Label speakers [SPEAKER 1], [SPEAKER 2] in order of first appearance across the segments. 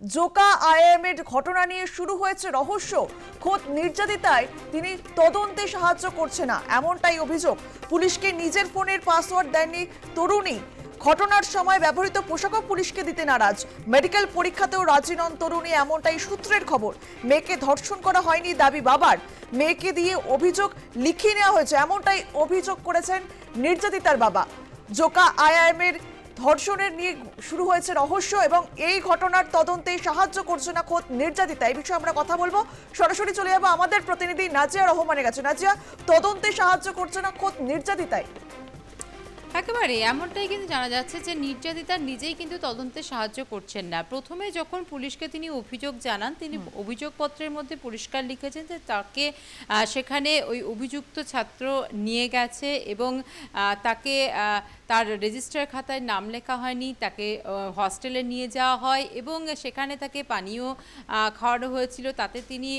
[SPEAKER 1] জোকা আইএমের ঘটনা নিয়ে শুরু হয়েছে রহস্য। খোদ নির্যাতিতায় তিনি তদন্তে সাহায্য করছে না, এমনটাই অভিযোগ। পুলিশকে নিজের ফোনের পাসওয়ার্ড দেননি তরুণী। ঘটনার সময় ব্যবহৃত পোশাকও পুলিশকে দিতে নারাজ। মেডিকেল পরীক্ষাতেও রাজি নন তরুণী, এমনটাই সূত্রের খবর। মেয়েকে ধর্ষণ করা হয়নি দাবি বাবার। মেয়েকে দিয়ে অভিযোগ লিখিয়ে নেওয়া হয়েছে, এমনটাই অভিযোগ করেছেন নির্যাতিতার বাবা। জোকা আইআইএমের ধর্ষণের নিয়ে শুরু হয়েছে রহস্য এবং এই ঘটনার তদন্তে সাহায্য করছে না খোদ নির্যাতিতা। এই বিষয়ে আমরা কথা বলব। সরাসরি চলে যাব আমাদের প্রতিনিধি নাজিয়া রহমানের কাছে। নাজিয়া, তদন্তে সাহায্য করছে না খোদ নির্যাতিতায়?
[SPEAKER 2] একেবারে এমনটাই কিন্তু জানা যাচ্ছে যে নির্যাতিতা নিজেই কিন্তু তদন্তে সাহায্য করছেন না। প্রথমে যখন পুলিশকে তিনি অভিযোগ জানান তিনি অভিযোগপত্রের মধ্যে পরিষ্কার লিখেছেন যে তাকে সেখানে ওই অভিযুক্ত ছাত্র নিয়ে গেছে এবং তাকে তার রেজিস্টার খাতায় নাম লেখা হয়নি তাকে হস্টেলে নিয়ে যাওয়া হয় এবং সেখানে তাকে পানীয় খাওয়ানো হয়েছিল। তাতে তিনি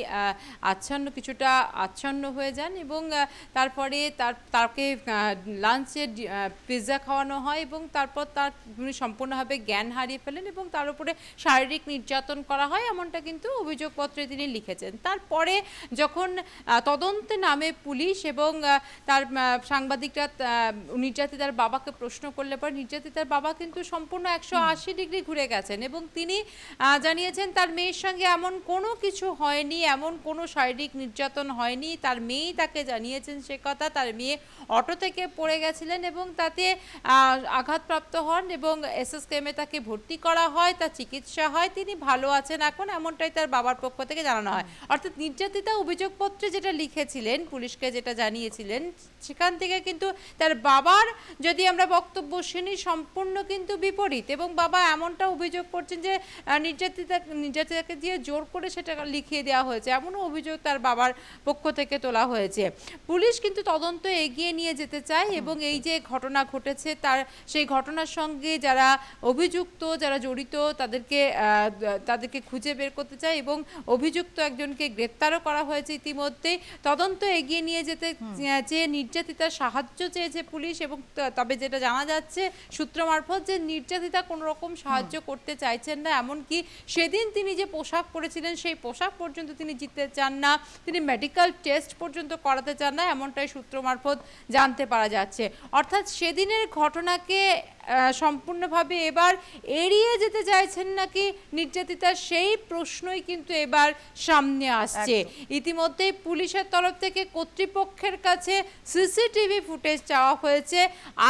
[SPEAKER 2] আচ্ছন্ন কিছুটা আচ্ছন্ন হয়ে যান এবং তারপরে তার তাকে লাঞ্চে পিৎজা খাওয়ানো হয় এবং তারপর তার তিনি সম্পূর্ণভাবে জ্ঞান হারিয়ে ফেলেন এবং তার উপরে শারীরিক নির্যাতন করা হয় এমনটা কিন্তু অভিযোগপত্রে তিনি লিখেছেন। তারপরে যখন তদন্তে নামে পুলিশ এবং তার সাংবাদিকরা নির্যাতিতার বাবাকে প্রশ্ন করলে পর নির্যাতিতার বাবা কিন্তু সম্পূর্ণ একশো আশি ডিগ্রি ঘুরে গেছেন এবং তিনি জানিয়েছেন তার মেয়ের সঙ্গে এমন কোনো কিছু হয়নি এমন কোনো শারীরিক নির্যাতন হয়নি তার মেয়েই তাকে জানিয়েছেন সে কথা তার মেয়ে অটো থেকে পড়ে গেছিলেন এবং তাতে আহ, আঘাতপ্রাপ্ত হন এবং এসএসকেএমে তাকে ভর্তি করা হয় তার চিকিৎসা হয় তিনি ভালো আছেন এখন এমনটাই তার বাবার পক্ষ থেকে জানানো হয়। অর্থাৎ নির্যাতিতা অভিযোগপত্রে যেটা লিখেছিলেন পুলিশকে যেটা জানিয়েছিলেন সেখান থেকে কিন্তু তার বাবার যদি আমরা বক্তব্য শুনি সম্পূর্ণ কিন্তু বিপরীত এবং বাবা এমনটা অভিযোগ করছেন যে নির্যাতিতা নির্যাতিতাকে দিয়ে জোর করে সেটা লিখিয়ে দেওয়া হয়েছে এমনও অভিযোগ তার বাবার পক্ষ থেকে তোলা হয়েছে। পুলিশ কিন্তু তদন্ত এগিয়ে নিয়ে যেতে চায় এবং এই যে ঘটনা ঘটেছে তার সেই ঘটনার সঙ্গে যারা অভিযুক্ত যারা জড়িত তাদেরকে তাদেরকে খুঁজে বের করতে চায় এবং অভিযুক্ত একজনকে গ্রেপ্তারও করা হয়েছে ইতিমধ্যে তদন্ত এগিয়ে নিয়ে যেতে চেয়ে নির্যাতিতার সাহায্য চেয়েছে পুলিশ এবং তবে যেটা জানা যাচ্ছে সূত্র মারফত যে নির্যাতিতা কোনো রকম সাহায্য করতে চাইছেন না এমনকি সেদিন তিনি যে পোশাক পরেছিলেন সেই পোশাক পর্যন্ত তিনি জিততে চান না তিনি মেডিকেল টেস্ট পর্যন্ত করাতে চান না এমনটাই সূত্র মারফত জানতে পারা যাচ্ছে। অর্থাৎ সেদিনের ঘটনাকে সম্পূর্ণভাবে এবার এড়িয়ে যেতে চাইছেন নাকি নির্যাতিতা সেই প্রশ্নই কিন্তু এবার সামনে আসছে। ইতিমধ্যে পুলিশের তরফ থেকে কর্তৃপক্ষের কাছে সিসিটিভি ফুটেজ চাওয়া হয়েছে।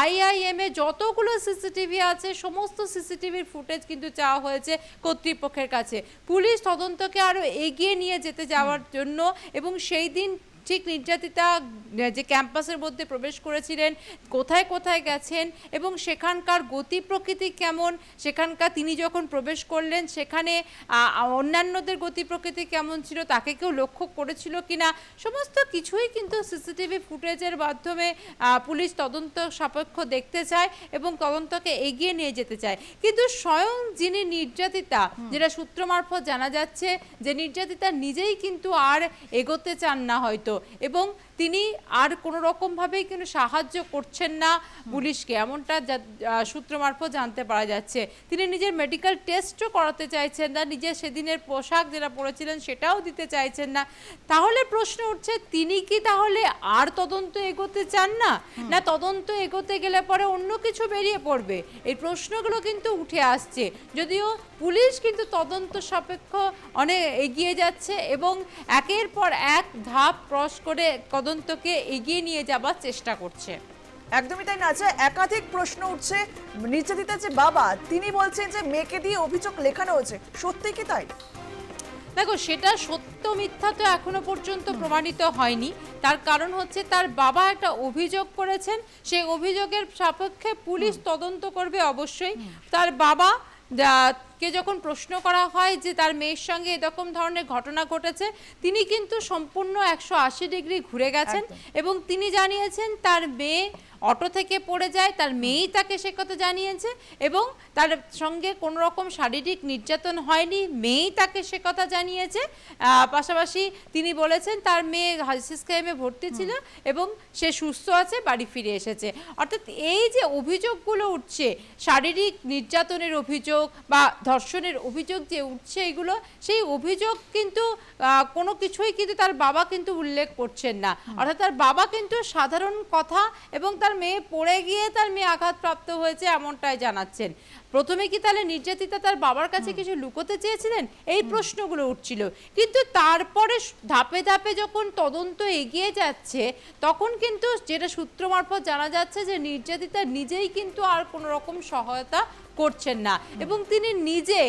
[SPEAKER 2] আইআইএম এ যতগুলো সিসিটিভি আছে সমস্ত সিসিটিভির ফুটেজ কিন্তু চাওয়া হয়েছে কর্তৃপক্ষের কাছে। পুলিশ তদন্তকে আরও এগিয়ে নিয়ে যেতে যাওয়ার জন্য এবং সেই দিন ঠিক নির্যাতিতা যে ক্যাম্পাসের মধ্যে প্রবেশ করেছিলেন কোথায় কোথায় গেছেন এবং সেখানকার গতি প্রকৃতি কেমন? সেখানকার তিনি যখন প্রবেশ করলেন সেখানে অন্যান্যদের গতি প্রকৃতি কেমন ছিল তাকে কেউ লক্ষ্য করেছিল কিনা? সমস্ত কিছুই কিন্তু সিসিটিভি ফুটেজের মাধ্যমে পুলিশ তদন্ত সাপেক্ষ দেখতে চায় এবং তদন্তকে এগিয়ে নিয়ে যেতে চায়। কিন্তু স্বয়ং যিনি নির্যাতিতা যেটা সূত্র মারফত জানা যাচ্ছে যে নির্যাতিতা নিজেই কিন্তু আর এগোতে চান না হয়তো। এবং তিনি আর কোনো রকমভাবেই কিন্তু সাহায্য করছেন না পুলিশকে। এমনটা সূত্র মারফত জানতে পারা যাচ্ছে। তিনি নিজের মেডিকেল টেস্টও করাতে চাইছেন না, নিজের সেদিনের পোশাক যেটা পরেছিলেন সেটাও দিতে চাইছেন না। তাহলে প্রশ্ন উঠছে, তিনি কি তাহলে আর তদন্ত এগোতে চান না? না তদন্ত এগোতে গেলে পরে অন্য কিছু বেরিয়ে পড়বে? এই প্রশ্নগুলো কিন্তু উঠে আসছে। যদিও পুলিশ কিন্তু তদন্ত সাপেক্ষ অনেক এগিয়ে যাচ্ছে এবং একের পর এক ধাপ ক্রস করে তদন্তকে এগিয়ে নিয়ে যাবার চেষ্টা করছে।
[SPEAKER 1] একদমই তাই না একাধিক প্রশ্ন উঠছে। নির্যাতিতা যে বাবা তিনি বলছেন যে মেয়েকে দিয়ে অভিযোগ লেখানো হয়েছে। সত্যি কি তাই?
[SPEAKER 2] দেখো সেটা সত্য মিথ্যা তো এখনও পর্যন্ত প্রমাণিত হয়নি। তার কারণ হচ্ছে তার বাবা একটা অভিযোগ করেছেন। সেই অভিযোগের সাপেক্ষে পুলিশ তদন্ত করবে অবশ্যই। তার বাবা কে যখন প্রশ্ন করা হয় যে তার মেয়ের সঙ্গে এরকম ধরনের ঘটনা ঘটেছে তিনি কিন্তু সম্পূর্ণ একশো আশি ডিগ্রি ঘুরে গেছেন এবং তিনি জানিয়েছেন তার মেয়ে অটো থেকে পড়ে যায় তার মেয়েই তাকে সে কথা জানিয়েছে এবং তার সঙ্গে কোনো রকম শারীরিক নির্যাতন হয়নি মেয়েই তাকে সে কথা জানিয়েছে। পাশাপাশি তিনি বলেছেন তার মেয়ে হাজিস খাইমে ভর্তি ছিল এবং সে সুস্থ আছে বাড়ি ফিরে এসেছে। অর্থাৎ এই যে অভিযোগগুলো উঠছে শারীরিক নির্যাতনের অভিযোগ বা ধর্ষণের অভিযোগ যে উঠছে এগুলো সেই অভিযোগ কিন্তু কোনো কিছুই কিন্তু তার বাবা কিন্তু উল্লেখ করছেন না। অর্থাৎ তার বাবা কিন্তু সাধারণ কথা এবং তার মেয়ে পড়ে গিয়ে তার মেয়ে আঘাতপ্রাপ্ত হয়েছে এমনটাই জানাচ্ছেন। প্রথমে কি তাহলে নির্যাতিতা তার বাবার কাছে কিছু লুকোতে চেয়েছিলেন? এই প্রশ্নগুলো উঠছিল। কিন্তু তারপরে ধাপে ধাপে যখন তদন্ত এগিয়ে যাচ্ছে তখন কিন্তু যেটা সূত্র মারফত জানা যাচ্ছে যে নির্যাতিতা নিজেই কিন্তু আর কোনো রকম সহায়তা করছেন না। এবং তিনি নিজে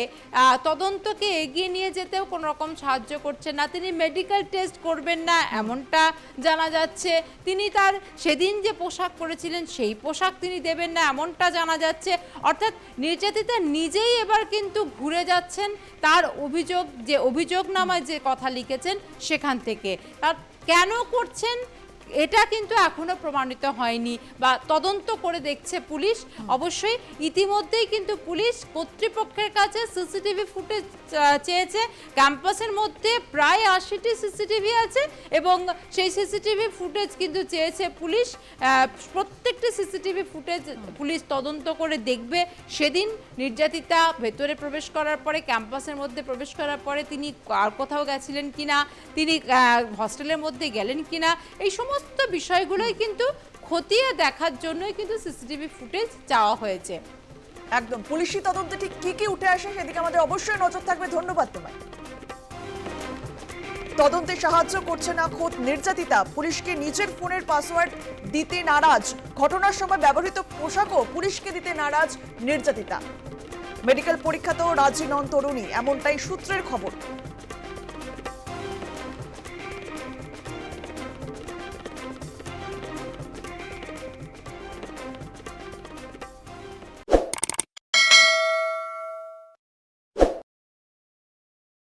[SPEAKER 2] তদন্তকে এগিয়ে নিয়ে যেতেও কোনো রকম সাহায্য করছেন না। তিনি মেডিকেল টেস্ট করবেন না, এমনটা জানা যাচ্ছে। তিনি তার সেদিন যে পোশাক পরেছিলেন, সেই পোশাক তিনি দেবেন না, এমনটা জানা যাচ্ছে। অর্থাৎ নির্যাতিতা নিজেই এবার কিন্তু ঘুরে যাচ্ছেন। তার অভিযোগ, যে অভিযোগনামায় যে কথা লিখেছেন সেখান থেকে। তার কেন করছেন? এটা কিন্তু এখনও প্রমাণিত হয়নি বা তদন্ত করে দেখছে পুলিশ। অবশ্যই ইতিমধ্যেই কিন্তু পুলিশ কর্তৃপক্ষের কাছে সিসিটিভি ফুটেজ চেয়েছে। ক্যাম্পাসের মধ্যে প্রায় আশিটি সিসিটিভি আছে এবং সেই সিসিটিভি ফুটেজ কিন্তু চেয়েছে পুলিশ। আহ, প্রত্যেকটি সিসিটিভি ফুটেজ পুলিশ তদন্ত করে দেখবে। সেদিন নির্যাতিতা ভেতরে প্রবেশ করার পরে, ক্যাম্পাসের মধ্যে প্রবেশ করার পরে তিনি আর কোথাও গেছিলেন কিনা, তিনি হস্টেলের মধ্যে গেলেন কিনা, এই সমস্ত বিষয়গুলোই কিন্তু খতিয়ে দেখার জন্যই কিন্তু সিসিটিভি ফুটেজ চাওয়া হয়েছে।
[SPEAKER 1] একদম, পুলিশি তদন্তে ঠিক কি কি উঠে আসে সেদিকে আমাদের অবশ্যই নজর থাকবে। ধন্যবাদ তোমায়। তদন্তে সাহায্য করছে না খোদ নির্যাতিতা। পুলিশকে নিজের ফোনের পাসওয়ার্ড দিতে নারাজ। ঘটনার সময় ব্যবহৃত পোশাকও পুলিশকে দিতে নারাজ নির্যাতিতা। মেডিকেল পরীক্ষাতেও রাজি নন তরুণী, এমনটাই সূত্রের খবর।